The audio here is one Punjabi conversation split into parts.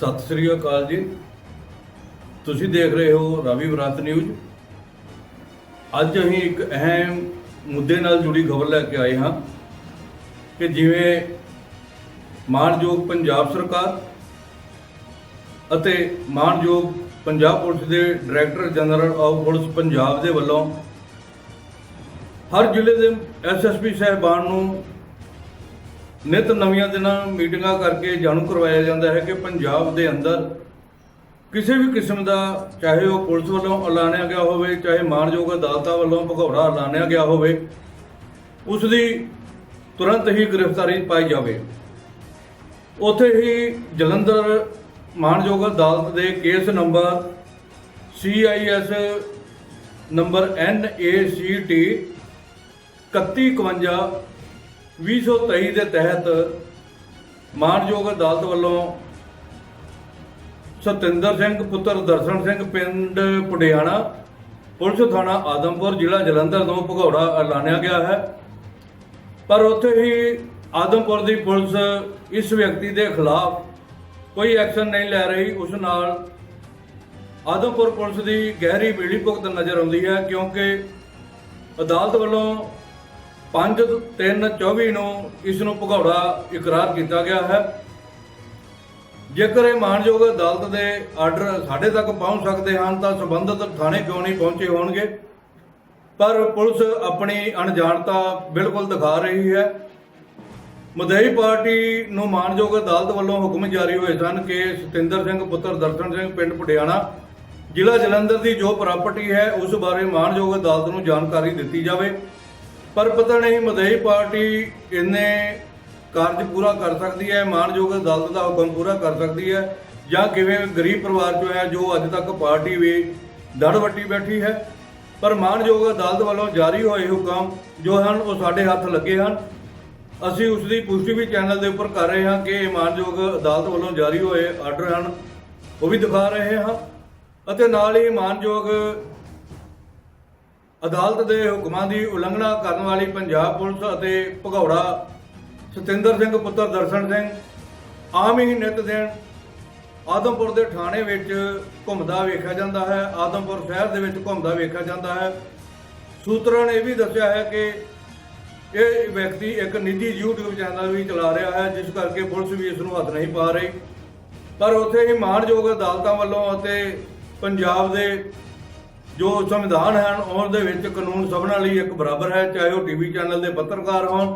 ਸਤਿ ਸ੍ਰੀ ਅਕਾਲ ਜੀ। ਤੁਸੀਂ ਦੇਖ ਰਹੇ ਹੋ ਰਵੀ ਵਿਰਾਤ ਨਿਊਜ਼। ਅੱਜ ਅਸੀਂ ਇੱਕ ਅਹਿਮ ਮੁੱਦੇ ਨਾਲ ਜੁੜੀ ਖਬਰ ਲੈ ਕੇ ਆਏ ਹਾਂ ਕਿ ਜਿਵੇਂ ਮਾਣਯੋਗ ਪੰਜਾਬ ਸਰਕਾਰ ਅਤੇ ਮਾਣਯੋਗ ਪੰਜਾਬ ਪੁਲਿਸ ਦੇ director general of police Punjab ਦੇ ਵੱਲੋਂ ਹਰ ਜ਼ਿਲ੍ਹੇ ਦੇ ਐਸਐਸਪੀ ਸਾਹਿਬਾਨ ਨੂੰ ਨਿਤ ਨਵੀਆਂ ਦਿਨਾਂ ਮੀਟਿੰਗਾਂ ਕਰਕੇ ਜਾਣੂ ਕਰਵਾਇਆ ਜਾਂਦਾ ਹੈ ਕਿ ਪੰਜਾਬ ਦੇ ਅੰਦਰ ਕਿਸੇ ਵੀ ਕਿਸਮ ਦਾ ਚਾਹੇ ਉਹ ਪੁਲਿਸ ਵੱਲੋਂ ਐਲਾਨਿਆ ਗਿਆ ਹੋਵੇ, ਚਾਹੇ ਮਾਣਯੋਗ ਅਦਾਲਤਾਂ ਵੱਲੋਂ ਭਗੌੜਾ ਐਲਾਨਿਆ ਗਿਆ ਹੋਵੇ ਉਸ ਦੀ ਤੁਰੰਤ ਹੀ ਗ੍ਰਿਫਤਾਰੀ ਪਾਈ ਜਾਵੇ। ਉੱਥੇ ਹੀ ਜਲੰਧਰ ਮਾਣਯੋਗ ਅਦਾਲਤ ਦੇ case number CIS number NACT 3151 2023 ਦੇ ਤਹਿਤ ਮਾਣਯੋਗ ਅਦਾਲਤ ਵੱਲੋਂ ਸਤਿੰਦਰ ਸਿੰਘ, ਪੁੱਤਰ ਦਰਸ਼ਨ ਸਿੰਘ ਪਿੰਡ ਪੁਡਿਆਣਾ, ਪੁਲਿਸ ਥਾਣਾ ਆਦਮਪੁਰ, ਜ਼ਿਲ੍ਹਾ ਜਲੰਧਰ ਤੋਂ ਭਗੌੜਾ ਐਲਾਨਿਆ ਗਿਆ ਹੈ। ਪਰ ਉੱਥੇ ਹੀ ਆਦਮਪੁਰ ਦੀ ਪੁਲਿਸ ਇਸ ਵਿਅਕਤੀ ਦੇ ਖਿਲਾਫ ਕੋਈ ਐਕਸ਼ਨ ਨਹੀਂ ਲੈ ਰਹੀ। ਉਸ ਨਾਲ ਆਦਮਪੁਰ ਪੁਲਿਸ ਦੀ ਗਹਿਰੀ ਮਿਲੀ ਭੁਗਤ ਨਜ਼ਰ ਆਉਂਦੀ ਹੈ ਕਿਉਂਕਿ ਅਦਾਲਤ ਵੱਲੋਂ 5 3 24 ਨੂੰ ਇਸ ਨੂੰ ਭਗੌੜਾ ਇਕਰਾਰ ਕੀਤਾ ਗਿਆ ਹੈ। ਜੇਕਰ ਇਹ ਮਾਨਯੋਗ ਅਦਾਲਤ ਦੇ ਆਰਡਰ ਸਾਡੇ ਤੱਕ ਪਹੁੰਚ ਸਕਦੇ ਹਨ, ਤਾਂ ਸੰਬੰਧਿਤ ਥਾਣੇ ਕਿਉਂ ਨਹੀਂ ਪਹੁੰਚੇ ਹੋਣਗੇ? ਪਰ ਪੁਲਿਸ ਆਪਣੀ ਅਣਜਾਣਤਾ ਬਿਲਕੁਲ ਦਿਖਾ ਰਹੀ ਹੈ। ਮਦਈ ਪਾਰਟੀ ਨੂੰ ਮਾਨਯੋਗ ਅਦਾਲਤ ਵੱਲੋਂ ਹੁਕਮ ਜਾਰੀ ਹੋਏ ਸਨ ਕਿ ਸਤਿੰਦਰ ਸਿੰਘ, ਪੁੱਤਰ ਦਰਸ਼ਨ ਸਿੰਘ, ਪਿੰਡ ਪਟਿਆਣਾ ਜ਼ਿਲ੍ਹਾ ਜਲੰਧਰ ਦੀ ਜੋ ਪ੍ਰਾਪਰਟੀ ਹੈ, ਉਸ ਬਾਰੇ ਮਾਨਯੋਗ ਅਦਾਲਤ ਨੂੰ ਜਾਣਕਾਰੀ ਦਿੱਤੀ ਜਾਵੇ। ਪਰ ਪਤਾ ਨਹੀਂ ਮਦਈ ਪਾਰਟੀ ਇੰਨੇ ਕਾਰਜ ਪੂਰਾ ਕਰ ਸਕਦੀ ਹੈ ਮਾਨਯੋਗ ਅਦਾਲਤ ਦਾ ਹੁਕਮ ਪੂਰਾ ਕਰ ਸਕਦੀ ਹੈ ਜਾਂ ਕਿਵੇਂ ਗਰੀਬ ਪਰਿਵਾਰ ਚੋਂ ਹੈ, ਜੋ ਅੱਜ ਤੱਕ ਪਾਰਟੀ ਵੀ ਦੜ ਵੱਟੀ ਬੈਠੀ ਹੈ। ਪਰ ਮਾਨਯੋਗ ਅਦਾਲਤ ਵੱਲੋਂ ਜਾਰੀ ਹੋਏ ਹੁਕਮ ਜੋ ਹਨ, ਉਹ ਸਾਡੇ ਹੱਥ ਲੱਗੇ ਹਨ। ਅਸੀਂ ਉਸ ਦੀ ਪੁਸ਼ਟੀ ਵੀ ਚੈਨਲ ਦੇ ਉੱਪਰ ਕਰ ਰਹੇ ਹਾਂ ਕਿ ਇਹ ਮਾਨਯੋਗ ਅਦਾਲਤ ਵੱਲੋਂ ਜਾਰੀ ਹੋਏ ਆਰਡਰ ਹਨ, ਉਹ ਵੀ ਦਿਖਾ ਰਹੇ ਹਾਂ। ਅਤੇ ਨਾਲ ਹੀ ਮਾਨਯੋਗ ਅਦਾਲਤ ਦੇ ਹੁਕਮਾਂ ਦੀ ਉਲੰਘਣਾ ਕਰਨ ਵਾਲੀ ਪੰਜਾਬ ਪੁਲਿਸ ਅਤੇ ਭਗੌੜਾ ਸਤਿੰਦਰ ਸਿੰਘ, ਪੁੱਤਰ ਦਰਸ਼ਨ ਸਿੰਘ, ਆਮ ਹੀ ਨਿਤ ਦਿਨ ਆਦਮਪੁਰ ਦੇ ਥਾਣੇ ਵਿੱਚ ਘੁੰਮਦਾ ਵੇਖਿਆ ਜਾਂਦਾ ਹੈ। ਆਦਮਪੁਰ ਸ਼ਹਿਰ ਦੇ ਵਿੱਚ ਘੁੰਮਦਾ ਵੇਖਿਆ ਜਾਂਦਾ ਹੈ। ਸੂਤਰਾਂ ਨੇ ਇਹ ਵੀ ਦੱਸਿਆ ਹੈ ਕਿ ਇਹ ਵਿਅਕਤੀ ਇੱਕ ਨਿੱਜੀ YouTube ਚੈਨਲ ਵੀ ਚਲਾ ਰਿਹਾ ਹੈ, ਜਿਸ ਕਰਕੇ ਪੁਲਿਸ ਵੀ ਇਸ ਨੂੰ ਹੱਥ ਨਹੀਂ ਪਾ ਰਹੀ। ਪਰ ਉੱਥੇ ਹੀ ਮਾਣਯੋਗ ਅਦਾਲਤਾਂ ਵੱਲੋਂ ਅਤੇ ਪੰਜਾਬ ਦੇ ਜੋ ਸੰਵਿਧਾਨ ਹਨ, ਉਹਨਾਂ ਦੇ ਵਿੱਚ ਕਾਨੂੰਨ ਸਭਨਾਂ ਲਈ ਇੱਕ ਬਰਾਬਰ ਹੈ, ਚਾਹੇ ਉਹ ਟੀਵੀ ਚੈਨਲ ਦੇ ਪੱਤਰਕਾਰ ਹੋਣ,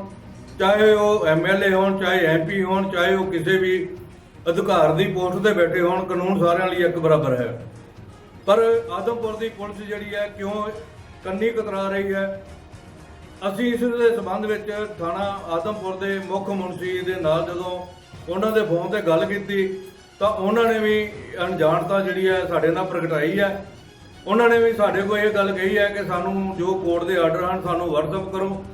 ਚਾਹੇ ਉਹ ਐਮਐਲਏ ਹੋਣ, ਚਾਹੇ ਐਮਪੀ ਹੋਣ, ਚਾਹੇ ਉਹ ਕਿਸੇ ਵੀ ਅਧਿਕਾਰ ਦੀ ਪੋਸਟ ਤੇ ਬੈਠੇ ਹੋਣ, ਕਾਨੂੰਨ ਸਾਰਿਆਂ ਲਈ ਇੱਕ ਬਰਾਬਰ ਹੈ। ਪਰ ਆਦਮਪੁਰ ਦੀ ਪੁਲਿਸ ਜਿਹੜੀ ਹੈ ਕਿਉਂ ਕੰਨੀ ਕਤਰਾ ਰਹੀ ਹੈ? ਅਸੀਂ ਇਸ ਦੇ ਸੰਬੰਧ ਵਿੱਚ ਥਾਣਾ ਆਦਮਪੁਰ ਦੇ ਮੁੱਖ ਮੁਨਸੀ ਦੇ ਨਾਲ ਜਦੋਂ ਉਹਨਾਂ ਦੇ ਫੋਨ ਤੇ ਗੱਲ ਕੀਤੀ, ਤਾਂ ਉਹਨਾਂ ਨੇ ਵੀ ਅਣਜਾਣਤਾ ਜਿਹੜੀ ਹੈ ਸਾਡੇ ਨਾਲ ਪ੍ਰਗਟਾਈ ਹੈ। ਉਹਨਾਂ ਨੇ ਵੀ ਸਾਡੇ ਕੋਲ ਇਹ ਗੱਲ ਕਹੀ ਹੈ ਕਿ ਸਾਨੂੰ ਜੋ ਕੋਰਟ ਦੇ ਆਰਡਰ ਹਨ ਸਾਨੂੰ ਵਟਸਐਪ ਕਰੋ।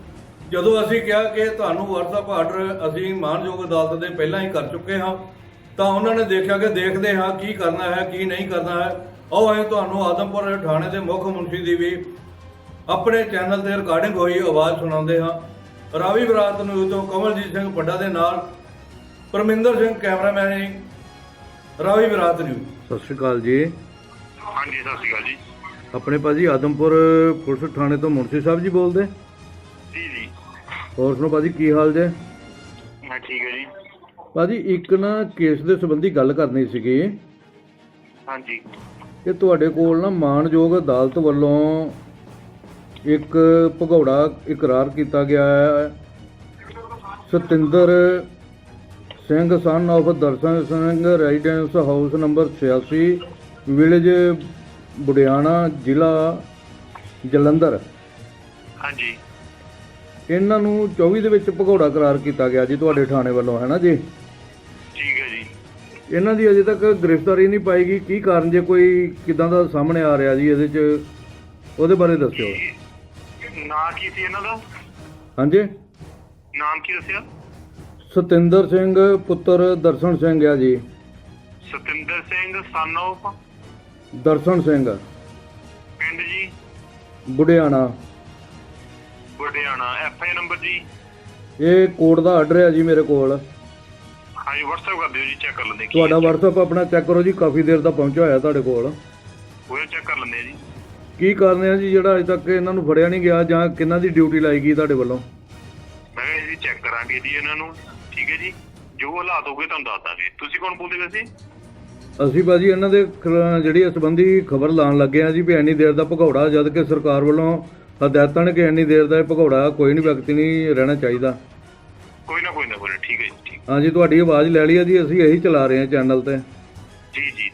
ਜਦੋਂ ਅਸੀਂ ਕਿਹਾ ਕਿ ਤੁਹਾਨੂੰ ਵਟਸਐਪ ਆਰਡਰ ਅਸੀਂ ਮਾਨਯੋਗ ਅਦਾਲਤ ਦੇ ਪਹਿਲਾਂ ਹੀ ਕਰ ਚੁੱਕੇ ਹਾਂ, ਤਾਂ ਉਹਨਾਂ ਨੇ ਦੇਖਿਆ ਕਿ ਦੇਖਦੇ ਹਾਂ ਕੀ ਕਰਨਾ ਹੈ, ਕੀ ਨਹੀਂ ਕਰਨਾ ਹੈ। ਉਹ ਅਸੀਂ ਤੁਹਾਨੂੰ ਆਦਮਪੁਰ ਥਾਣੇ ਦੇ ਮੁੱਖ ਮੁਨਸੀ ਦੀ ਵੀ ਆਪਣੇ ਚੈਨਲ ਤੇ ਰਿਕਾਰਡਿੰਗ ਹੋਈ ਆਵਾਜ਼ ਸੁਣਾਉਂਦੇ ਹਾਂ। ਰਾਵੀ ਬਰਾਤ ਨੂੰ ਤੋਂ ਕਮਲਜੀਤ ਸਿੰਘ ਪੱਡਾ ਦੇ ਨਾਲ ਪਰਮਿੰਦਰ ਸਿੰਘ ਕੈਮਰਾਮੈਨ ਰਾਵੀ ਬਰਾਤ ਨੂੰ। ਸਤਿ ਸ਼੍ਰੀ ਅਕਾਲ ਜੀ। ਹਾਂਜੀ ਸਤਿ ਸ਼੍ਰੀ ਅਕਾਲ ਜੀ। ਆਪਣੇ ਭਾਜੀ ਆਦਮਪੁਰ ਪੁਲਿਸ ਥਾਣੇ ਤੋਂ ਮੁਨਸੀ ਸਾਹਿਬ ਜੀ ਬੋਲਦੇ? ਜੀ ਜੀ। ਹੋਰ ਸੁਣੋ ਭਾਜੀ ਕੀ ਹਾਲ ਜੇ? ਮੈਂ ਠੀਕ ਹੈ ਜੀ। ਭਾਜੀ ਇੱਕ ਨਾ ਕੇਸ ਦੇ ਸੰਬੰਧੀ ਗੱਲ ਕਰਨੀ ਸੀਗੀ। ਹਾਂਜੀ। ਕਿ ਤੁਹਾਡੇ ਕੋਲ ਨਾ ਮਾਣਯੋਗ ਅਦਾਲਤ ਵੱਲੋਂ ਇੱਕ ਭਗੌੜਾ ਇਕਰਾਰ ਕੀਤਾ ਗਿਆ ਹੈ। Satinder Singh son of Darshan Singh residence house number 86 village Budhiana ਜ਼ਿਲ੍ਹਾ ਜਲੰਧਰ। ਹਾਂਜੀ। ਇਹਨਾਂ ਨੂੰ 24 ਦੇ ਵਿੱਚ ਭਗੌੜਾ ਕਰਾਰ ਕੀਤਾ ਗਿਆ ਜੀ ਤੁਹਾਡੇ ਥਾਣੇ ਵੱਲੋਂ ਹੈ ਨਾ ਜੀ? ਠੀਕ ਹੈ ਜੀ। ਇਹਨਾਂ ਦੀ ਅਜੇ ਤੱਕ ਗ੍ਰਿਫਤਾਰੀ ਨਹੀਂ ਪਾਈ ਗਈ ਕੀ ਕਾਰਨ ਜੇ ਕੋਈ ਕਿਦਾਂ ਦਾ ਸਾਹਮਣੇ ਆ ਰਿਹਾ ਜੀ ਇਹਦੇ 'ਚ? ਉਹਦੇ ਬਾਰੇ ਦੱਸਿਓ। ਨਾਂ ਕੀ ਸੀ ਇਹਨਾਂ ਦਾ? ਹਾਂਜੀ? ਨਾਮ ਕੀ ਦੱਸਿਆ? ਸਤਿੰਦਰ ਸਿੰਘ ਪੁੱਤਰ ਦਰਸ਼ਨ ਸਿੰਘ ਆ ਜੀ। Satinder Singh son of Darshan Singh. ਪਿੰਡ ਜੀ? ਬੁਢਿਆਣਾ। ਬੁਢਿਆਣਾ ਐਫ ਆਈ ਨੰਬਰ ਜੀ। ਇਹ ਕੋਰਟ ਦਾ ਆਰਡਰ ਹੈ ਜੀ ਮੇਰੇ ਕੋਲ। ਹਾਂਜੀ WhatsApp ਕਰ ਦਿਓ ਜੀ ਚੈੱਕ ਕਰ ਲੈਂਦੇ ਕੀ ਤੁਹਾਡਾ WhatsApp ਆਪਣਾ ਚੈੱਕ ਕਰੋ ਜੀ ਕਾਫੀ ਦੇਰ ਦਾ ਪਹੁੰਚਿਆ ਹੋਇਆ ਤੁਹਾਡੇ ਕੋਲ। ਉਹ ਚੈੱਕ ਕਰ ਲੈਂਦੇ ਆ ਜੀ। ਕੀ ਕਾਰਨ ਹੈ ਜੀ ਜਿਹੜਾ ਅਜੇ ਤੱਕ ਇਹਨਾਂ ਨੂੰ ਫੜਿਆ ਨਹੀਂ ਗਿਆ ਜਾਂ ਕਿੰਨਾਂ ਦੀ ਡਿਊਟੀ ਲਾਈ ਗਈ ਤੁਹਾਡੇ ਵੱਲੋਂ? ਮੈਂ ਕਿਹਾ ਜੀ ਚੈੱਕ ਕਰਾਂਗੇ ਜੀ ਇਹਨਾਂ ਨੂੰ। ਠੀਕ ਹੈ ਜੀ। ਜੋ ਹਾਲਾਤ ਹੋਗੇ ਤੁਹਾਨੂੰ ਦੱਸ ਦਾਂਗੇ। ਤੁਸੀਂ ਕੌਣ ਬੋਲਦੇ ਵੈਸੇ? ਅਸੀਂ ਬਾਜੀ ਇਹਨਾਂ ਦੇ ਖਿਲਾ- ਜਿਹੜੀ ਇਸ ਸੰਬੰਧੀ ਖਬਰ ਲਾਉਣ ਲੱਗੇ ਆ ਜੀ ਵੀ ਇੰਨੀ ਦੇਰ ਦਾ ਭਗੌੜਾ ਜਦ ਕਿ ਸਰਕਾਰ ਵੱਲੋਂ ਹਦਾਇਤਾਂ ਨੇ ਕਿ ਇੰਨੀ ਦੇਰ ਦਾ ਇਹ ਭਗੌੜਾ ਕੋਈ ਨਹੀਂ ਵਿਅਕਤੀ ਨਹੀਂ ਰਹਿਣਾ ਚਾਹੀਦਾ। ਕੋਈ ਨਾ ਕੋਈ ਨਾ ਕੋਈ ਨਾ ਠੀਕ ਹੈ ਜੀ ਠੀਕ। ਹਾਂਜੀ ਤੁਹਾਡੀ ਆਵਾਜ਼ ਲੈ ਲਈ ਆ ਜੀ ਅਸੀਂ ਇਹੀ ਚਲਾ ਰਹੇ ਹਾਂ ਚੈਨਲ ਤੇ। ਜੀ ਜੀ।